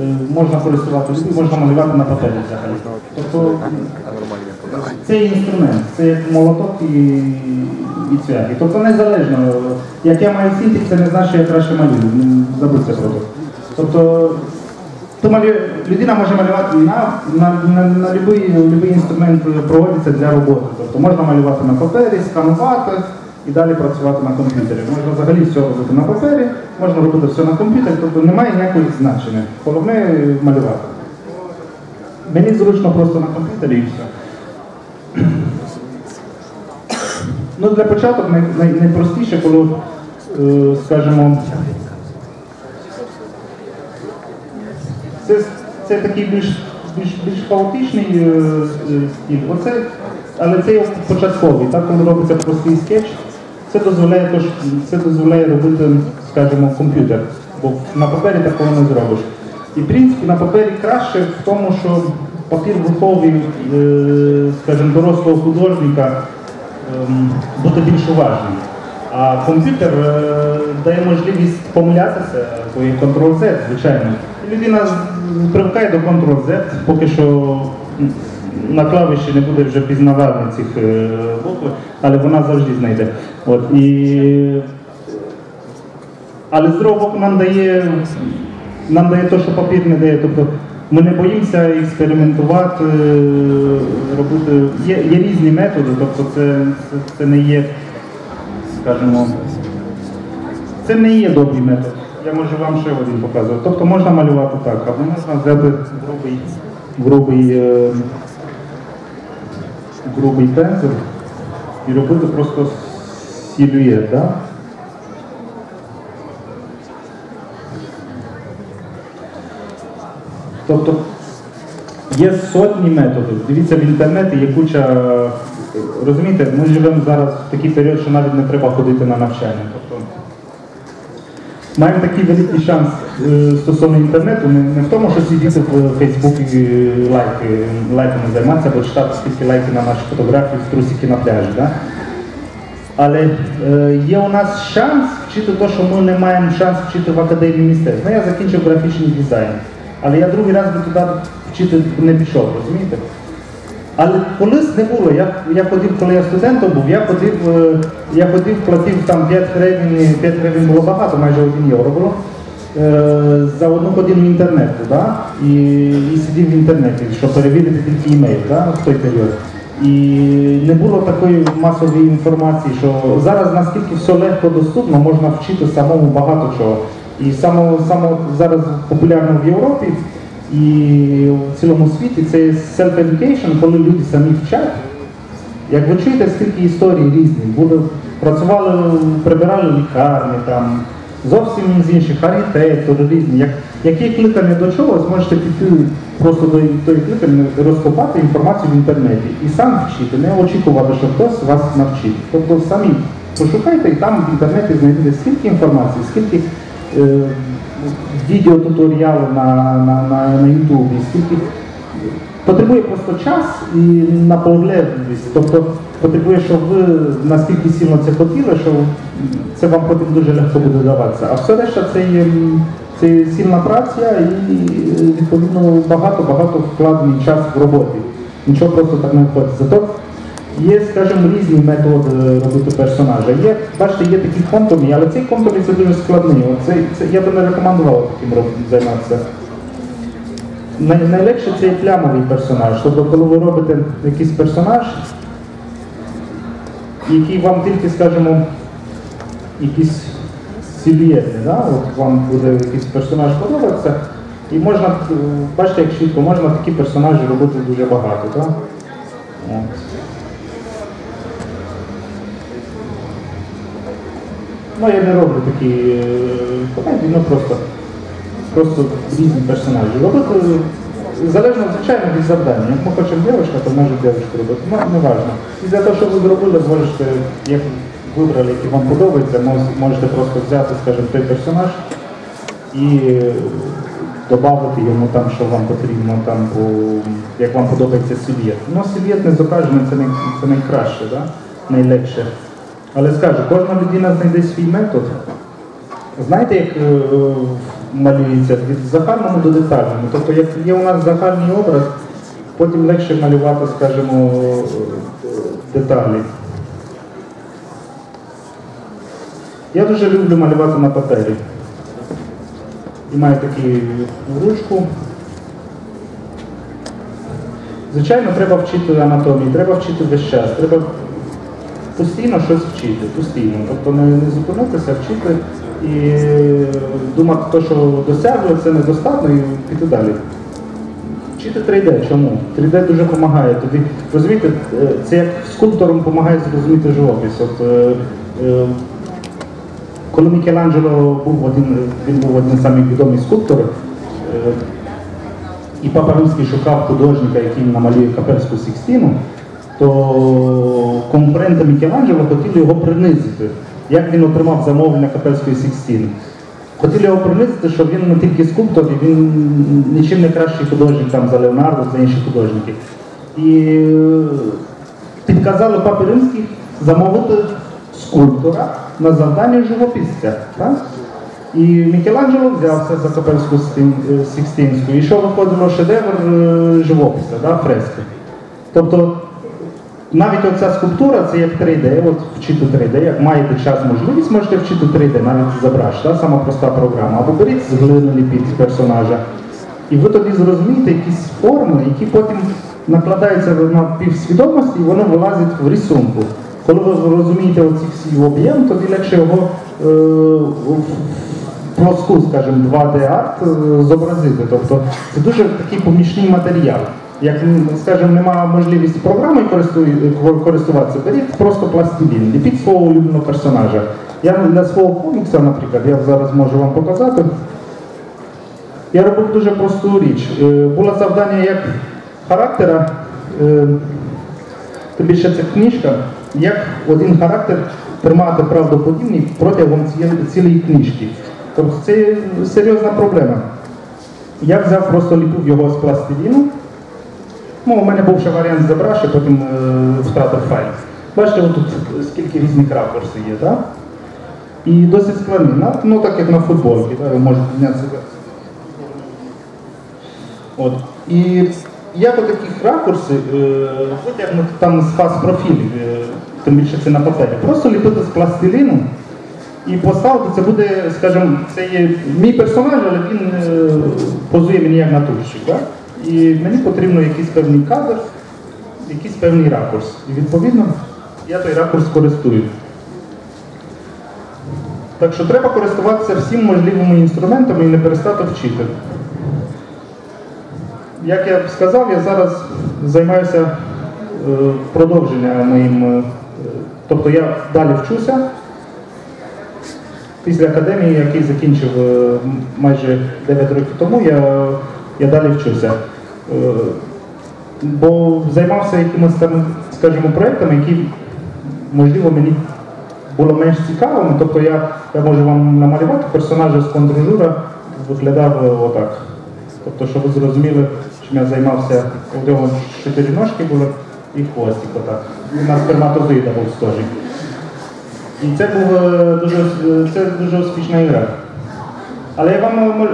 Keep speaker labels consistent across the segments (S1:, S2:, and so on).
S1: е, можна користувати людьми, можна малювати на папері взагалі. Тобто це інструмент, це як молоток і, і цвях. І Тобто незалежно, як я маю сінтик, це не значить, що я краще малюю. Ну, Забудь це. Тобто то малю... людина може малювати на, на, на, на будь-який інструмент проводиться для роботи. Тобто можна малювати на папері, сканувати і далі працювати на комп'ютері. Можна взагалі все робити на папері, можна робити все на комп'ютері, тобто немає ніякого значення. Головне малювати. Мені зручно просто на комп'ютері і все. Ну, для початок най, най, найпростіше, коли, е, скажімо, це, це такий більш, більш, більш хаотичний е, е, стиль. Оце, але це початковий, так, коли робиться простий скетч, це дозволяє, це дозволяє робити, скажімо, комп'ютер, бо на папері такого не зробиш. І в принципі на папері краще в тому, що папір виховує, е, скажімо, дорослого художника ем, бути більш уважним. А комп'ютер е, дає можливість помилятися, бо є Ctrl-Z, звичайно. І людина привикає до Ctrl-Z, поки що на клавіші не буде вже пізнавати цих е, букв, але вона завжди знайде. От, і... Але з другого боку нам дає, нам дає те, що папір не дає. Тобто ми не боїмося експериментувати, е, робити. Є, є різні методи, тобто це, це, це не є, скажімо, це не є добрий метод. Я можу вам ще один показувати. Тобто можна малювати так, або можна взяти грубий, грубий, е, грубий пензель і робити просто силует. Да? Тобто є сотні методів. Дивіться в інтернеті є куча. Розумієте, ми живемо зараз в такий період, що навіть не треба ходити на навчання. Тобто маємо такий великий шанс е, стосовно інтернету, не, не в тому, що сидіти в Фейсбуці лайки, лайками займатися, або читати скільки лайків на наші фотографії трусики на пляжі. Да? Але е, є у нас шанс вчити те, що ми не маємо шанс вчити в академії мистецтв. Ну, я закінчив графічний дизайн. Але я другий раз би туди вчити не пішов, розумієте? Але колись не було. Я, я ходив, коли я студентом був, я ходив, е, я ходив, платив там 5 гривень, 5 гривень було багато, майже 1 євро було. е, За одну годину інтернету, да? і, і сидів в інтернеті, щоб перевірити тільки імейл да? в той період. І не було такої масової інформації, що зараз наскільки все легко доступно, можна вчити самому багато чого. І саме, саме зараз популярно в Європі і в цілому світі це self-education, коли люди самі вчать. Як ви чуєте, скільки історій різних, були, працювали, прибирали лікарні, там, зовсім з інших архітектори різні. Як, як є кликання до чогось, можете піти просто до тої кликання, розкопати інформацію в інтернеті і сам вчити, не очікувати, що хтось вас навчить. Тобто самі пошукайте і там в інтернеті знайдете скільки інформації, скільки відеотуторіали на, на, на, на Ютубі, скільки Потребує просто час і наполегливість. Тобто потребує, щоб ви наскільки сильно це хотіли, що це вам потім дуже легко буде даватися. А все решта це є, це сильна праця і відповідно багато-багато вкладений час в роботі. Нічого просто так не виходить. Зато є, скажімо, різні методи робити персонажа. Є, бачите, є такі контурні, але цей контурний це дуже складний. Оце, це, я би не рекомендував таким займатися. Най- Найлегше це плямовий персонаж. Тобто, коли ви робите якийсь персонаж, який вам тільки, скажімо, якийсь силуетний, да? От вам буде якийсь персонаж подобатися, і можна, бачите, як швидко, можна такі персонажі робити дуже багато. Да? Ну, я не роблю такі е, комедії, ну просто просто різні персонажі. Робити залежно, звичайно, від завдання. Як ми хочемо дівчинка, то може дівчинку робити. Ну, не важливо. І для того, щоб ви зробили, можете, як вибрали, який вам подобається, можете просто взяти, скажімо, той персонаж і додати йому там, що вам потрібно, там, по, як вам подобається сюжет. Ну, сюжет не зображений, це найкраще, да? найлегше. Але скажу, кожна людина знайде свій метод. Знаєте, як е, малюється від загального до детального. Тобто, як є у нас загальний образ, потім легше малювати, скажімо, деталі. Я дуже люблю малювати на папері. І маю таку ручку. Звичайно, треба вчити анатомію, треба вчити весь час, треба постійно щось вчити, постійно. Тобто не, не зупинитися, вчити і думати, то, що досягли, це недостатньо і піти далі. Вчити 3D, чому? 3D дуже допомагає. Тобі, розумієте, е, це як скульпторам допомагає зрозуміти живопис. От, е, е, коли Мікеланджело був один, він був один з самих відомих скульпторів, і Папа Римський шукав художника, який намалює Капельську Сікстіну, то конкуренти Мікеланджело хотіли його принизити. Як він отримав замовлення Капельської Сікстіни? Хотіли його принизити, що він не тільки скульптор, і він нічим не кращий художник там, за Леонардо, за інші художники. І е, підказали Папі Римський замовити скульптора на завдання живописця. І Мікеланджело взявся за Капельську е, Сікстинську. І що виходило шедевр е, живопису, да, фрески. Тобто навіть оця скульптура це як 3D, от вчити 3D, як маєте час, можливість, можете вчити 3D, навіть забраш, да, сама проста програма. Або беріть з глини ліпіть персонажа. І ви тоді зрозумієте якісь форми, які потім накладаються на півсвідомості, і воно вилазить в рисунку. Коли ви розумієте оці всі об'єм, тоді легше його е, плоску, скажімо, 2D-арт е, зобразити. Тобто це дуже такий помічний матеріал. Як, скажімо, немає можливості програмою користуватися, беріть просто пластилін, ліпіть свого улюбленого персонажа. Я для свого комікса, наприклад, я зараз можу вам показати. Я робив дуже просту річ. Е, Було завдання як характера, е, тим більше це книжка, як один характер тримати правдоподібний протягом цілої книжки. Тобто це серйозна проблема. Я взяв, просто ліпив його з пластиліну. Ну, у мене був ще варіант забраші, потім е, втратив файл. Бачите, тут скільки різних ракурсів є, так? І досить складні. Ну, так як на футболці, так, ви можете себе. От. І як от таких ракурси е, витягнути там з фаз профілів, е, тим більше це на папері. Просто ліпити з пластиліну і поставити, це буде, скажімо, це є мій персонаж, але він е, позує мені як натурщик. Да? І мені потрібно якийсь певний кадр, якийсь певний ракурс. І відповідно я той ракурс користую. Так що треба користуватися всім можливими інструментами і не перестати вчити. Як я сказав, я зараз займаюся е, продовженням моїм. е, тобто я далі вчуся. Після академії, який закінчив е, майже 9 років тому, я, я далі вчуся. Е, Бо займався якимось там, скажімо, проектами, які, можливо, мені було менш цікавими. Тобто я, я можу вам намалювати персонажа з контржура, виглядав е, отак. Тобто, щоб ви зрозуміли, чим я займався, у нього чотири ножки були і хвостик отак. І на сперматозоїда був схожий. І це був е, дуже, це дуже успішна гра. Але я вам,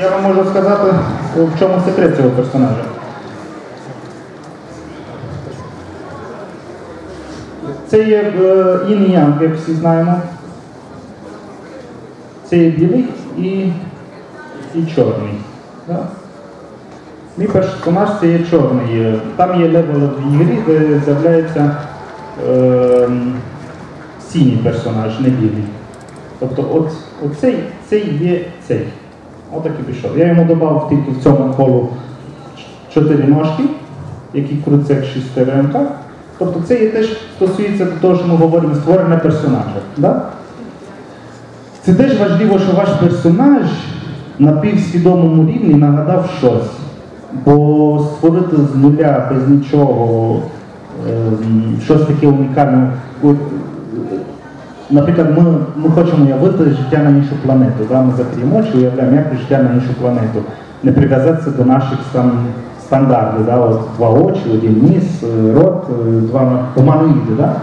S1: я вам можу сказати, в чому секрет цього персонажа. Це є е, інь янг, як всі знаємо. Це є білий і, і чорний. Да? Мій персонаж це є чорний. Е, Там є левел в ігрі, де з'являється е, синій персонаж, не білий. Тобто от, оцей, цей є цей. Отак і пішов. Я йому додав тільки в цьому колу чотири ножки, які крутяться як шестеренка. Тобто це є теж стосується до того, що ми говоримо створення персонажа. Да? Це теж важливо, що ваш персонаж на півсвідомому рівні нагадав щось. Бо створити з нуля, без нічого, ем, щось таке унікальне. Наприклад, ми, ми хочемо уявити життя на іншу планету. Да? Ми закриємо очі, уявляємо, як життя на іншу планету. Не прив'язатися до наших там, стандартів. Да? От, два очі, один ніс, е, рот, е, два гуманоїди. Да?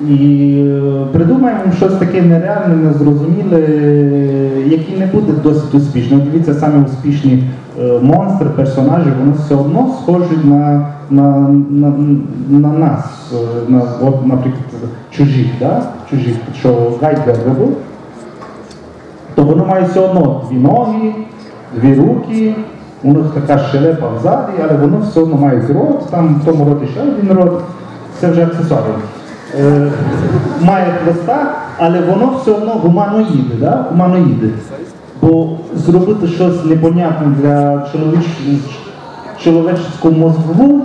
S1: І е, придумаємо щось таке нереальне, незрозуміле, яке не буде досить успішно. Дивіться, самі успішні монстри, персонажі, вони все одно схожі на, на, на, на нас. На, от, наприклад, чужих, да? чужих, що Гайдберга був то воно має все одно дві ноги, дві руки, у них така щелепа взаді, але воно все одно має рот, там в тому роті ще один рот, це вже аксесуари. Е, має хвоста, але воно все одно гуманоїди, да? гуманоїди. Бо зробити щось непонятне для чоловіч- чоловічського мозку,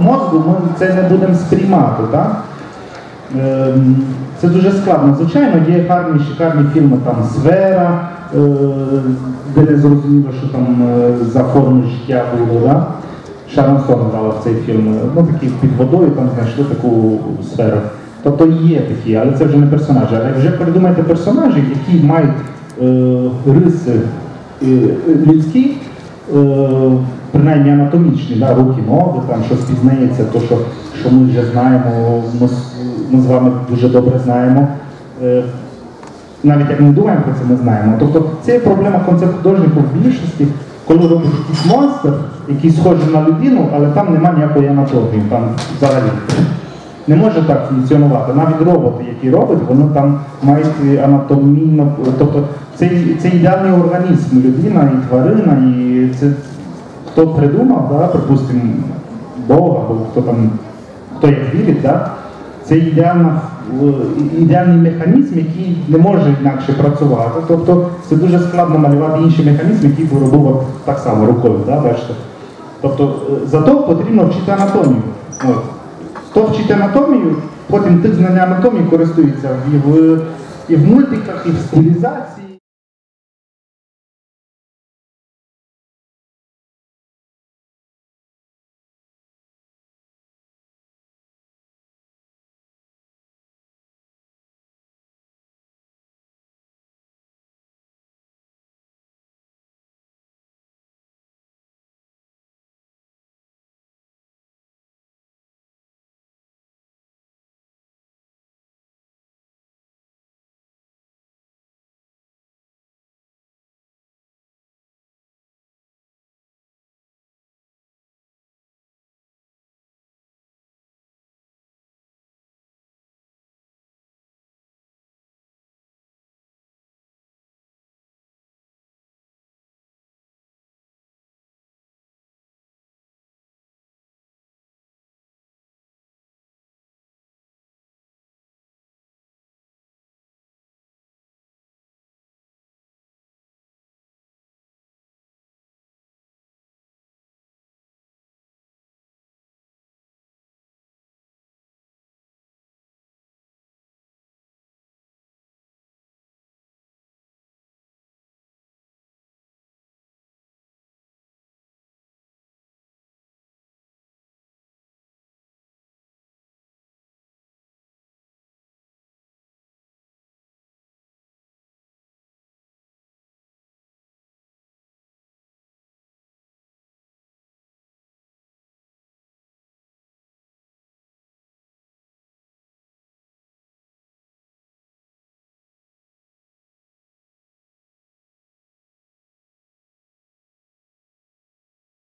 S1: мозку ми це не будемо сприймати. Да? Ем, Це дуже складно. Звичайно, є гарні, шикарні фільми там Сфера, е, де не зрозуміло, що там е, за форму життя було. Да? Шарон Сон грала в цей фільм. Ну, такі під водою там знайшли таку сферу. Тобто є такі, але це вже не персонажі. Але вже придумайте персонажі, які мають е, риси е, людські, е, принаймні анатомічні, да, руки, ноги, там щось пізнається, то, що, що ми вже знаємо, ми, ми з вами дуже добре знаємо. Е, навіть як ми думаємо про це, ми знаємо. Тобто це є проблема концепт художників в більшості, коли робиш якийсь монстр, який схожий на людину, але там немає ніякої анатомії, там взагалі. Не може так функціонувати. Навіть роботи, які роблять, вони там мають анатомійно, тобто це, це ідеальний організм, людина і тварина, і це хто придумав, да, припустимо, Бог або хто там, хто як вірить, да, це ідеальна, ідеальний механізм, який не може інакше працювати. Тобто це дуже складно малювати інший механізм, який би робив так само рукою, да, бачите. Тобто е, зато потрібно вчити анатомію. От. Хто вчить анатомію, потім тих знання анатомії користується і в, і в мультиках, і в стилізації.